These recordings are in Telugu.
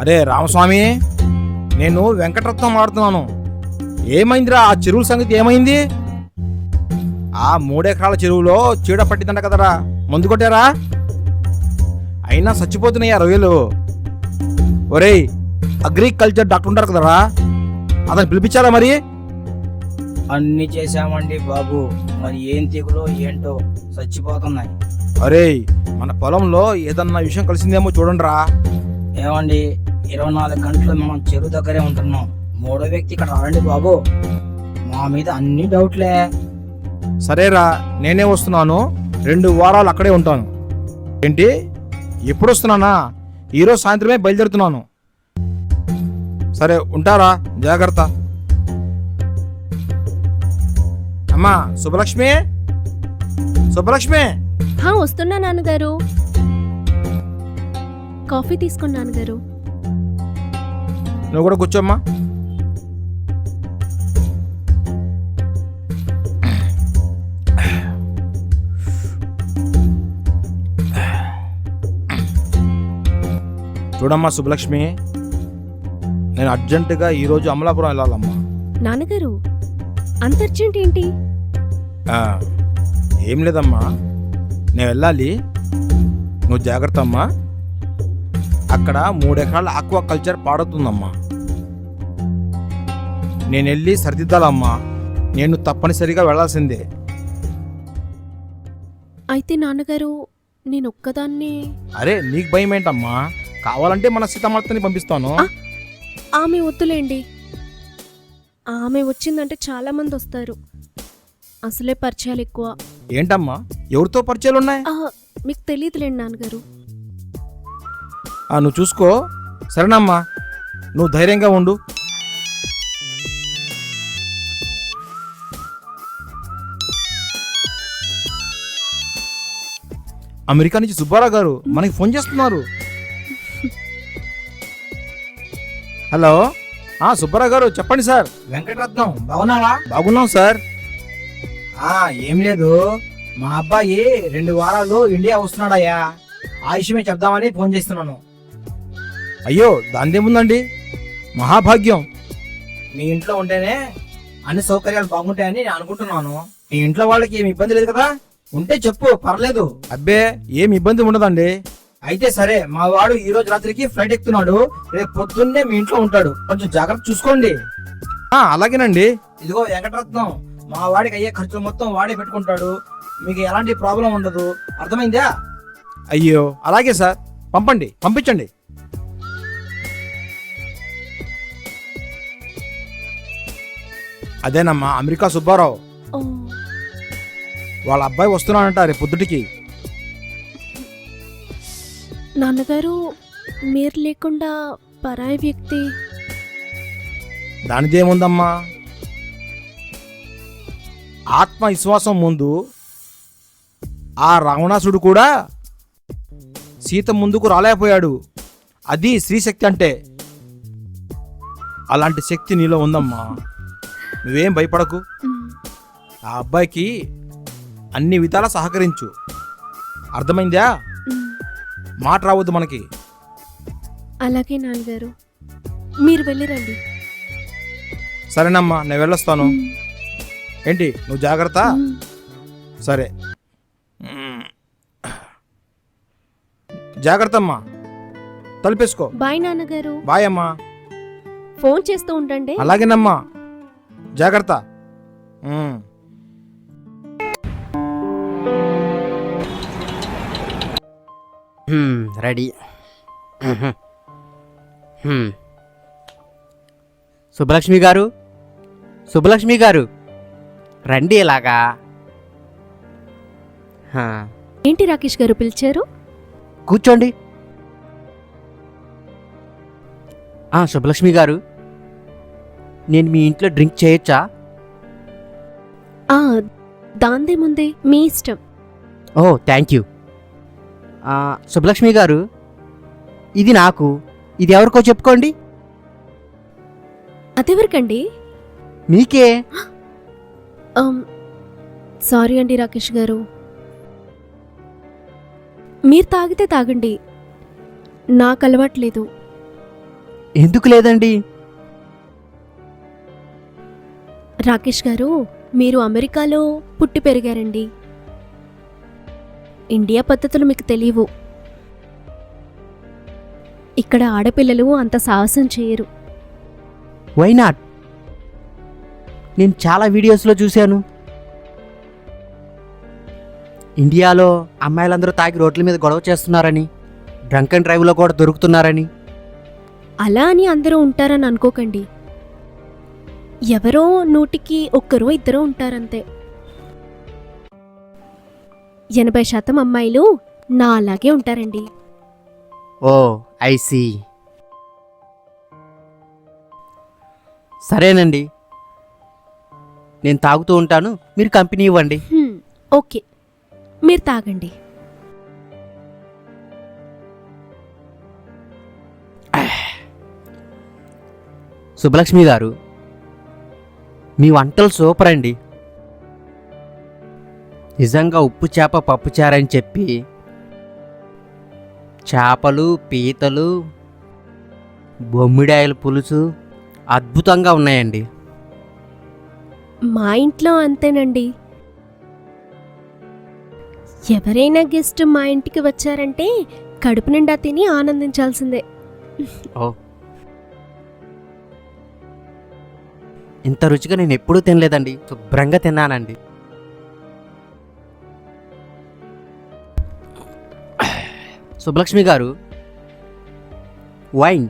అరే రామస్వామి నేను వెంకటరత్నం మాడుతున్నాను ఏమైందిరా? ఆ చెరువుల సంగతి ఏమైంది? ఆ మూడెకరాల చెరువులో చీడ పట్టిందంట కదరా. మందు కొట్టారా? అయినా చచ్చిపోతున్నాయి ఆ రొయ్యలు. ఒరేయ్ అగ్రికల్చర్ డాక్టర్ ఉంటారు కదరా. అతను పిలిపించారా మరి? అన్ని చేశామండి బాబు. మరి ఏం తెగులో ఏంటో చచ్చిపోతున్నాయి. అరేయ్ మన పొలంలో ఏదన్నా విషయం కలిసిందేమో చూడండిరా. ఏమండి ఇరవై నాలుగు గంటలు మనం చెరువు దగ్గరే ఉంటున్నాం. మూడో వ్యక్తి ఇక్కడ రాండి బాబు. మా మీద అన్ని డౌట్లే. సరేరా నేనే వస్తున్నాను. రెండు వారాలు అక్కడే ఉంటాను. ఏంటి? ఎప్పుడు వస్తున్నానా? ఈరోజు సాయంత్రమే బయలుదేరుతున్నాను. సరే ఉంటారా? జాగ్రత్త. అమ్మా శుభలక్ష్మి శుభలక్ష్మి వస్తున్నా నాన్నగారు. కాఫీ తీసుకోండి నాన్నగారు. నువ్వు కూడా కూర్చోమ్మా. చూడమ్మా శుభలక్ష్మి నేను అర్జెంటుగా ఈరోజు అమలాపురం వెళ్ళాలమ్మా. నాన్నగారు అంత అర్జెంట్ ఏంటి? ఏం లేదమ్మా. నేను వెళ్ళాలి. నువ్వు జాగ్రత్త అమ్మా. అక్కడ మూడెకరాల ఆక్వా కల్చర్ పాడుతుందమ్మా నేను వెళ్ళి సరిదిద్దాలమ్మా. నేను తప్పనిసరిగా వెళ్ళాల్సిందే. అయితే నాన్నగారు నేను ఒక్కదాన్ని అరే నీకు భయం ఏంటమ్మా కావాలంటే మన సీతమ్మతని పంపిస్తాను. ఆమె వద్దులేండి. ఆమె వచ్చిందంటే చాలా మంది వస్తారు. అసలే పరిచయాలు ఎక్కువ. ఏంటమ్మా? ఎవరితో పరిచయాలు ఉన్నాయి మీకు తెలియదులేండి నాన్నగారు. నువ్వు చూసుకో. సరేనమ్మా. నువ్వు ధైర్యంగా ఉండు. అమెరికా నుంచి సుబ్బారావు గారు మనకి ఫోన్ చేస్తున్నారు. హలో. ఆ సుబ్బారావు గారు చెప్పండి సార్. వెంకటరత్నం బాగున్నావా? బాగున్నాం సార్. ఆ ఏం లేదు. మా అబ్బాయి రెండు వారాలు ఇండియా వస్తున్నాడయ్యా. ఆ విషయమే చెప్దామని ఫోన్ చేస్తున్నాను. అయ్యో దానిదేముందండి? మహాభాగ్యం. మీ ఇంట్లో ఉంటేనే అన్ని సౌకర్యాలు బాగుంటాయని నేను అనుకుంటున్నాను. మీ ఇంట్లో వాళ్ళకి ఏమి ఇబ్బంది లేదు కదా? ఉంటే చెప్పు పర్లేదు. అబ్బే ఏం ఇబ్బంది ఉండదండి. అయితే సరే మా వాడు ఈ రోజు రాత్రికి ఫ్లైట్ ఎక్కుతున్నాడు. రేపు పొద్దున్నే మీ ఇంట్లో ఉంటాడు. కొంచెం జాగ్రత్త చూసుకోండి. ఆ, అలాగేనండి. ఇదిగో వెంకటరత్నం మా వాడికి అయ్యే ఖర్చులు మొత్తం వాడే పెట్టుకుంటాడు. మీకు ఎలాంటి ప్రాబ్లం ఉండదు. అర్థమైందా? అయ్యో అలాగే సార్. పంపండి పంపించండి. అదేనమ్మా అమెరికా సుబ్బారావు. వాళ్ళ అబ్బాయి వస్తున్నాడంట రేపు పొద్దుటికి. నాన్నగారు మీరు లేకుండా పరాయి వ్యక్తి. దానిదేముందమ్మా ఆత్మవిశ్వాసం ముందు ఆ రావణాసుడు కూడా సీత ముందుకు రాలేకపోయాడు. అది స్త్రీశక్తి అంటే. అలాంటి శక్తి నీలో ఉందమ్మా. నువ్వేం భయపడకు. ఆ అబ్బాయికి అన్ని విధాలా సహకరించు. అర్థమైందా. మాట రావద్దు మనకి. అలాగే నాన్నగారు. మీరు వెళ్ళిరండి. సరేనమ్మా నేను వెళ్ళొస్తాను. ఏంటి నువ్వు జాగ్రత్త. సరే. జాగ్రత్త అమ్మా తలుపేసుకో. బాయ్ నాన్నగారు. బాయ్ అమ్మా. ఫోన్ చేస్తూ ఉండండి. అలాగేనమ్మా. జాగ్రత్త. రెడీ. సుబ్బలక్ష్మి గారు? సుబ్బలక్ష్మి గారు రండి ఇలాగా. హా, ఏంటి రాకేష్ గారు పిలిచారు? కూర్చోండి. ఆ, సుబ్బలక్ష్మి గారు నేను మీ ఇంట్లో డ్రింక్ చేయొచ్చా? ఆ దాందేముంది మీ ఇష్టం. Oh thank you. ఆ, సుబ్బలక్ష్మి గారు ఇది నాకు ఇది ఎవరికో చెప్పుకోండి. అదెవరికండి? మీకే. సారీ అండి రాకేష్ గారు. మీరు తాగితే తాగండి. నాకు అలవాట్లేదు ఎందుకు లేదండి? రాకేష్ గారు మీరు అమెరికాలో పుట్టి పెరిగారండి. ఇండియా పద్ధతులు మీకు తెలియవు. ఇక్కడ ఆడపిల్లలు అంత సాహసం చేయరు. వై నాట్ నేను చాలా వీడియోస్లో చూశాను. ఇండియాలో అమ్మాయిలందరూ తాగి రోడ్ల మీద గొడవ చేస్తున్నారని డ్రంక్ అండ్ డ్రైవ్లో కూడా దొరుకుతున్నారని. అలా అని అందరూ ఉంటారని అనుకోకండి. ఎవరో నూటికి ఒక్కరో ఇద్దరో ఉంటారంతే. ఎనభై శాతం అమ్మాయిలు నా అలాగే ఉంటారండి. ఓ ఐసి సరేనండి. నేను తాగుతూ ఉంటాను మీరు కంపెనీ ఇవ్వండి. హ్మ్, ఓకే. మీరు తాగండి. సుబ్బలక్ష్మి గారు మీ వంటలు సూపర్ అండి. నిజంగా ఉప్పు చేప పప్పు చారని చెప్పి చేపలు పీతలు బొమ్మిడాయల పులుసు అద్భుతంగా ఉన్నాయండి. మా ఇంట్లో అంతేనండి. ఎవరైనా గెస్ట్ మా ఇంటికి వచ్చారంటే కడుపు నిండా తిని ఆనందించాల్సిందే. ఓ ఇంత రుచిగా నేను ఎప్పుడూ తినలేదండి. శుభ్రంగా తిన్నానండి. సుబ్బలక్ష్మి గారు వైన్.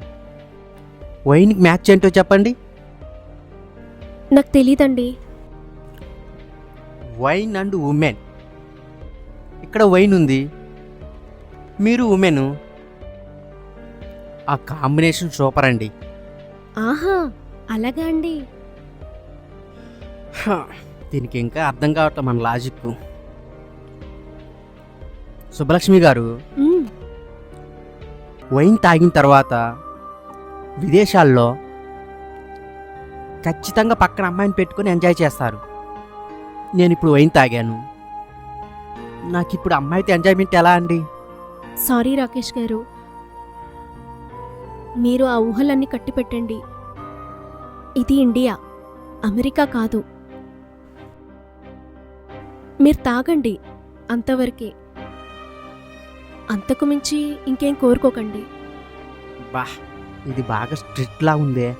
వైన్కి మ్యాచ్ ఏంటో చెప్పండి. నాకు తెలీదండి. Wine and women. ఇక్కడ వైన్ ఉంది. మీరు ఉమెన్. ఆ కాంబినేషన్ సూపర్ అండి. ఆహా అలాగా అండి. దీనికి ఇంకా అర్థం కావట్లే మన లాజిక్. సుబ్బలక్ష్మి గారు వైన్ తాగిన తర్వాత విదేశాల్లో ఖచ్చితంగా పక్కన అమ్మాయిని పెట్టుకొని ఎంజాయ్ చేస్తారు. నేను ఇప్పుడు వైన్ తాగాను. నాకు ఇప్పుడు అమ్మాయితో ఎంజాయ్మెంట్ ఎలా అండి? సారీ రాకేష్ గారు. మీరు ఆ ఊహలన్నీ కట్టిపెట్టండి. ఇది ఇండియా అమెరికా కాదు. మీరు తాగండి అంతవరకే. అంతకు మించి ఇంకేం కోరుకోకండి. బా ఇది బాగా స్ట్రిక్ట్ లా ఉందే.